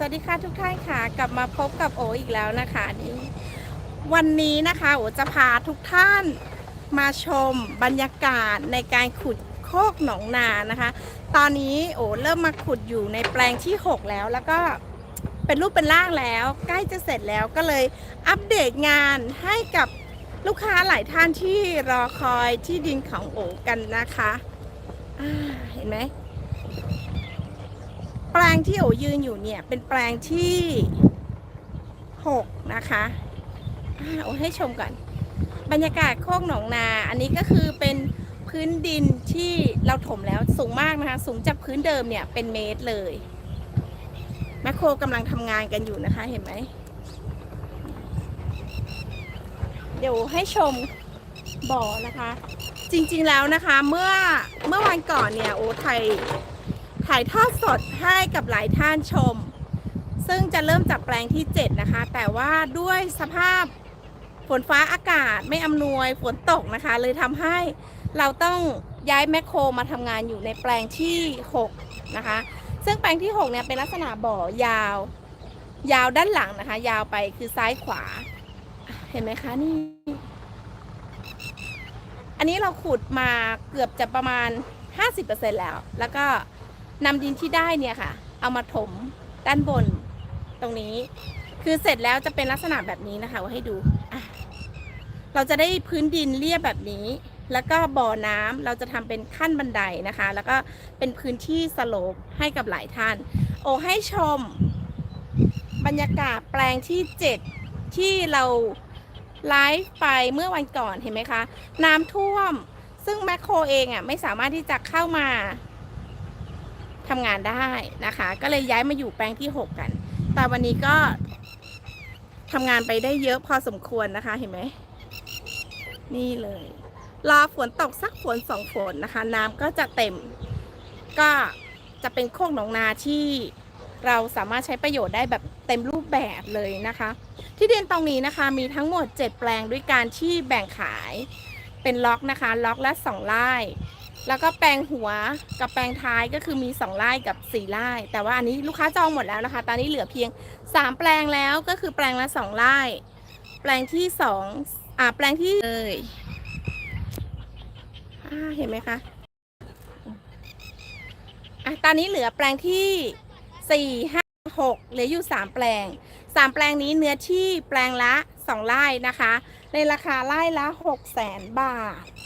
สวัสดีค่ะทุกท่านค่ะ กลับมาพบกับโออีกแล้วนะคะนี่วันนี้นะคะโอจะพาทุกท่านมาชมบรรยากาศในการขุดโคกหนองนานะคะ ตอนนี้โอเริ่มมาขุดอยู่ในแปลงที่ 6 แล้วแล้วก็เป็นรูปเป็นร่างแล้ว ใกล้จะเสร็จแล้วก็เลยอัปเดตงานให้กับลูกค้าหลายท่านที่รอคอยที่ดินของโอกันนะคะเห็นไหม ลงที่โอยืนอยู่เนี่ยเป็นแปลงที่6นะคะอาโอให้ชมก่อน บรรยากาศโคกหนองนา อันนี้ก็คือเป็นพื้นดินที่เราถมแล้วสูงมากนะคะ สูงจากพื้นเดิมเนี่ยเป็นเมตรเลยแมคโครกำลังทำงานกันอยู่นะคะเห็นไหม เดี๋ยวให้ชมบ่อนะคะ จริงๆแล้วนะคะ เมื่อเมื่อวันก่อนเนี่ยโอไทย ถ่ายทอดสดให้กับหลายท่านชม ซึ่งจะเริ่มจากแปลงที่ 7 นะคะ แต่ว่าด้วยสภาพฝนฟ้าอากาศไม่อำนวยฝนตกนะคะ เลยทำให้เราต้องย้ายแมคโครมาทำงานอยู่ในแปลงที่ 6 นะคะ ซึ่งแปลงที่ 6 เนี่ยเป็นลักษณะบ่อยาว ยาวด้านหลังนะคะ ยาวไปคือซ้ายขวา เห็นไหมคะนี่ อันนี้เราขุดมาเกือบจะประมาณ 50%แล้ว แล้วก็ นำดินที่ได้เนี่ยค่ะ เอามาถมด้านบนตรงนี้ คือเสร็จแล้วจะเป็นลักษณะแบบนี้นะคะว่าให้ดูอะเราจะได้พื้นดินเรียบแบบนี้ แล้วก็บ่อน้ำเราจะทำเป็นขั้นบันไดนะคะ แล้วก็เป็นพื้นที่สโลปให้กับหลายท่าน โอให้ชม บรรยากาศแปลงที่ 7 ที่เราไลฟ์ไปเมื่อวันก่อนเห็นไหมคะ น้ำท่วม ซึ่งแมคโครเองอะไม่สามารถที่จะเข้ามา ทำงานได้นะคะ ก็เลยย้ายมาอยู่แปลงที่6กัน แต่วันนี้ก็ทำงานไปได้เยอะพอสมควรนะคะเห็นไหมนี่เลยรอฝนตกสักฝนสองฝนนะคะ น้ำก็จะเต็ม ก็จะเป็นโคกหนองนาที่เราสามารถใช้ประโยชน์ได้แบบเต็มรูปแบบเลยนะคะ ที่ดินตรงนี้นะคะมีทั้งหมด 7 แปลงด้วยการที่แบ่งขายเป็นล็อกนะคะ ล็อกละ 2ไร่ แล้วก็แปลงหัวกับแปลงท้ายก็คือมี2ไร่กับ4ไร่แต่ว่าอันนี้ลูกค้าจองหมดแล้วนะคะ ตอนนี้เหลือเพียง 3 แปลงแล้วก็คือแปลงละ2ไร่แปลงที่2อ่าแปลงที่เลยอ่าเห็นไหมคะอะตอนนี้เหลือแปลงที่4 5 6เหลืออยู่3แปลง3แปลงนี้เนื้อที่แปลงละ2ไร่นะคะ ในราคาไร่ละ6 0 0 0 0 0บาท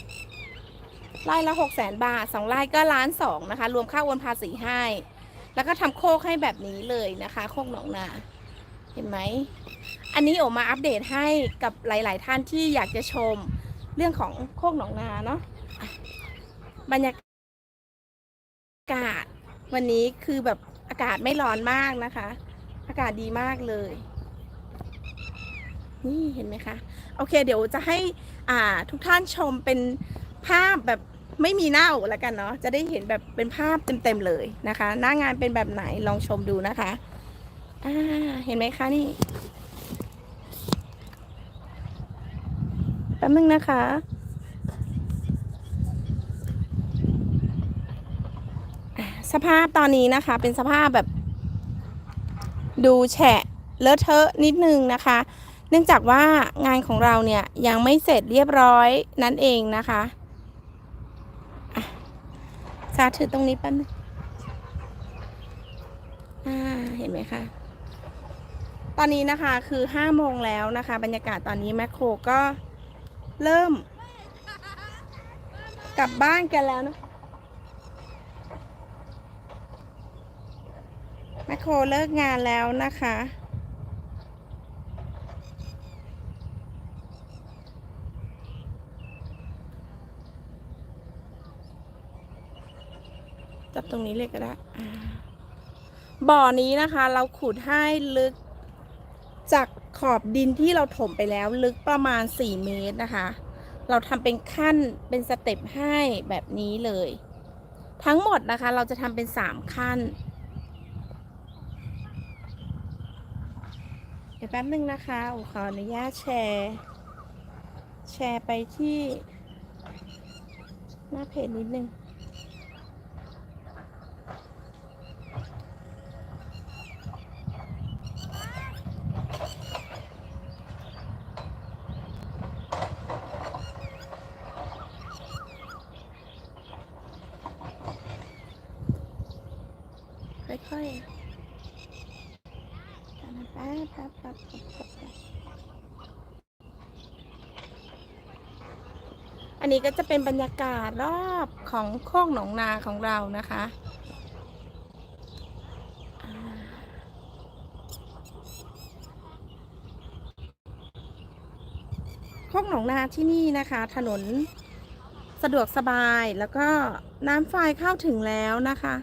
ไร่ละหกแสนบาทสองไร่ก็ล้านสองนะคะ รวมค่าโอนภาษีให้ แล้วก็ทำโคกให้แบบนี้เลยนะคะ โคกหนองนาเห็นไหม อันนี้โอมาอัปเดตให้กับหลาย ๆ ท่านที่อยากจะชมเรื่องของโคกหนองนาเนาะอะบรรยากาศวันนี้คือแบบอากาศไม่ร้อนมากนะคะ อากาศดีมากเลย นี่เห็นไหมคะ โอเค เดี๋ยวจะให้อ่าทุกท่านชมเป็นภาพแบบ ไม่มีหน้าแล้วกันเนาะจะได้เห็นแบบเป็นภาพเต็มๆเลยนะคะ หน้างานเป็นแบบไหนลองชมดูนะคะอ่าเห็นไหมคะนี่แป๊บนึงนะคะสภาพตอนนี้นะคะ เป็นสภาพแบบ ดูแฉะเลอะเทอะนิดนึงนะคะ เนื่องจากว่างานของเราเนี่ยยังไม่เสร็จเรียบร้อยนั่นเองนะคะ สาถือตรงนี้แป๊บนึงอ่าเห็นไหมคะ ตอนนี้นะคะคือห้าโมงแล้วนะคะ บรรยากาศตอนนี้แมคโครก็เริ่ม กลับบ้านกันแล้วนะแมคโครเลิกงานแล้วนะคะ จับตรงนี้เลยก็ได้บ่อนี้นะคะ เราขุดให้ลึก จากขอบดินที่เราถมไปแล้วลึกประมาณ 4 เมตรนะคะ เราทำเป็นขั้นเป็นสเต็ปให้แบบนี้เลย ทั้งหมดนะคะ เราจะทำเป็น 3 ขั้น เดี๋ยวแป๊บนึงนะคะอขออนุญาตแชร์ แชร์ไปที่ หน้าเพจนิดนึง ค่อยๆทำมันแป๊บแป๊บแป๊บแป๊บแป๊บแป๊บอันนี้ก็จะเป็นบรรยากาศรอบของโคกหนองนาของเรานะคะโคกหนองนาที่นี่นะคะ ถนนสะดวกสบายแล้วก็น้ำไฟเข้าถึงแล้วนะคะ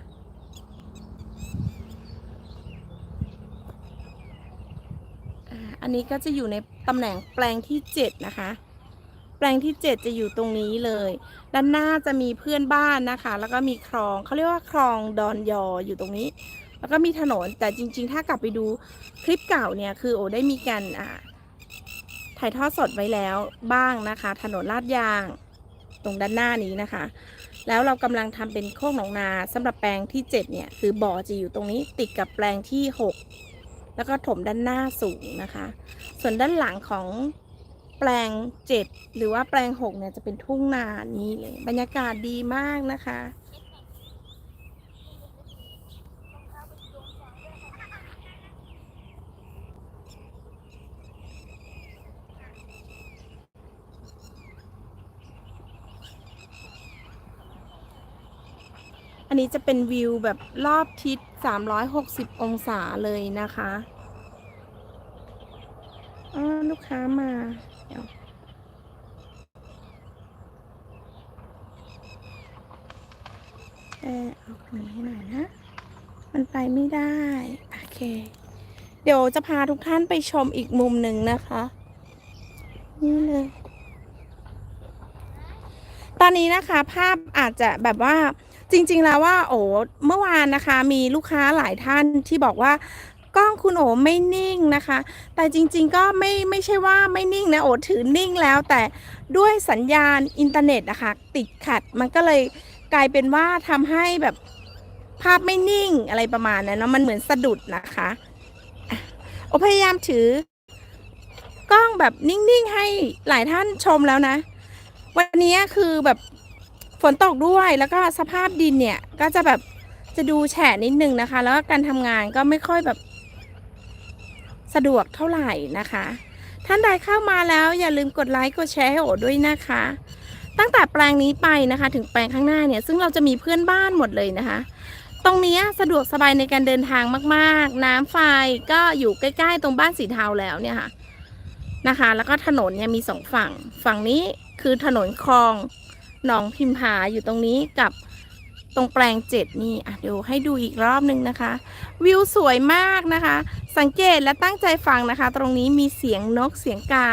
อ่าอั นนี้ก็จะอยู่ในตำแหน่งแปลงที่ 7 นะคะ แปลงที่ 7 จะอยู่ตรงนี้เลย ด้านหน้าจะมีเพื่อนบ้านนะคะ แล้วก็มีคลองเขาเรียกว่าคลองดอนยออยู่ตรงนี้ แล้วก็มีถนนแต่จริง ๆ ถ้ากลับไปดูคลิปเก่าเนี่ยคือโอได้มีการอ่าถ่ายทอดสดไว้แล้วบ้างนะคะ ถนนลาดยางตรงด้านหน้านี้นะคะ แล้วเรากำลังทำเป็นโคกหนองนาสำหรับแปลงที่ 7 เนี่ย คือบ่อจะอยู่ตรงนี้ติดกับแปลงที่ 6 แล้วก็ถมด้านหน้าสูงนะคะ ส่วนด้านหลังของแปลง 7 หรือว่าแปลง 6 เนี่ยจะเป็นทุ่งนานี้เลย บรรยากาศดีมากนะคะ อันนี้จะเป็นวิวแบบรอบทิศ 360 องศาเลยนะคะอ๋อลูกค้ามาเดี๋ยวเออเอาตรงนี้ให้หน่อยนะ มันไปไม่ได้ โอเค เดี๋ยวจะพาทุกท่านไปชมอีกมุมหนึ่งนะคะ นี่เลย ตอนนี้นะคะภาพอาจจะแบบว่า จริง ๆ แล้วว่าโอ้เมื่อวานนะคะ มีลูกค้าหลายท่านที่บอกว่ากล้องคุณโอไม่นิ่งนะคะ แต่จริงๆก็ไม่ไม่ใช่ว่าไม่นิ่งนะโอถือนิ่งแล้ว แต่ด้วยสัญญาณอินเทอร์เน็ตนะคะติดขัดมันก็เลยกลายเป็นว่าทำให้แบบภาพไม่นิ่งอะไรประมาณนั้นเนาะมันเหมือนสะดุดนะคะอะโอพยายามถือกล้องแบบนิ่งๆให้หลายท่านชมแล้วนะ วันนี้คือแบบ ฝนตกด้วยแล้วก็สภาพดินเนี่ย ก็จะแบบจะดูแฉะนิดนึงนะคะ แล้วก็การทำงานก็ไม่ค่อยแบบ สะดวกเท่าไหร่นะคะ ท่านใดเข้ามาแล้วอย่าลืมกดไลค์กดแชร์ให้โอด้วยนะคะ ตั้งแต่แปลงนี้ไปนะคะ ถึงแปลงข้างหน้าเนี่ย ซึ่งเราจะมีเพื่อนบ้านหมดเลยนะคะ ตรงนี้สะดวกสบายในการเดินทางมาก ๆ น้ำไฟก็อยู่ใกล้ ๆ ตรงบ้านสีเทาแล้วเนี่ยค่ะนะคะ แล้วก็ถนนเนี่ยมีสองฝั่ง ฝั่งนี้คือถนนคลอง หนองพิมพาอยู่ตรงนี้กับตรงแปลงเจ็ดนี่อะเดี๋ยวให้ดูอีกรอบหนึ่งนะคะ วิวสวยมากนะคะ สังเกตและตั้งใจฟังนะคะ ตรงนี้มีเสียงนกเสียงกา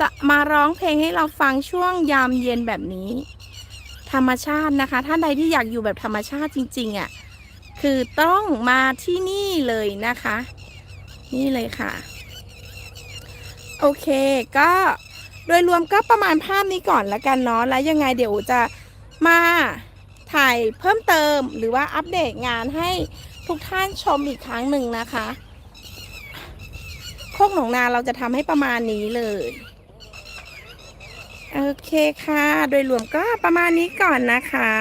จะมาร้องเพลงให้เราฟังช่วงยามเย็นแบบนี้ ธรรมชาตินะคะ ท่านใดที่อยากอยู่แบบธรรมชาติจริงๆอะ่ะคือต้องมาที่นี่เลยนะคะ นี่เลยค่ะ โอเคก็ โดยรวมก็ประมาณภาพนี้ก่อนละกันเนาะแล้วยังไงเดี๋ยวจะมาถ่ายเพิ่มเติมหรือว่าอัปเดตงานให้ทุกท่านชมอีกครั้งหนึ่งนะคะโคกหนองนาเราจะทำให้ประมาณนี้เลยโอเคค่ะ โดยรวมก็ประมาณนี้ก่อนนะคะ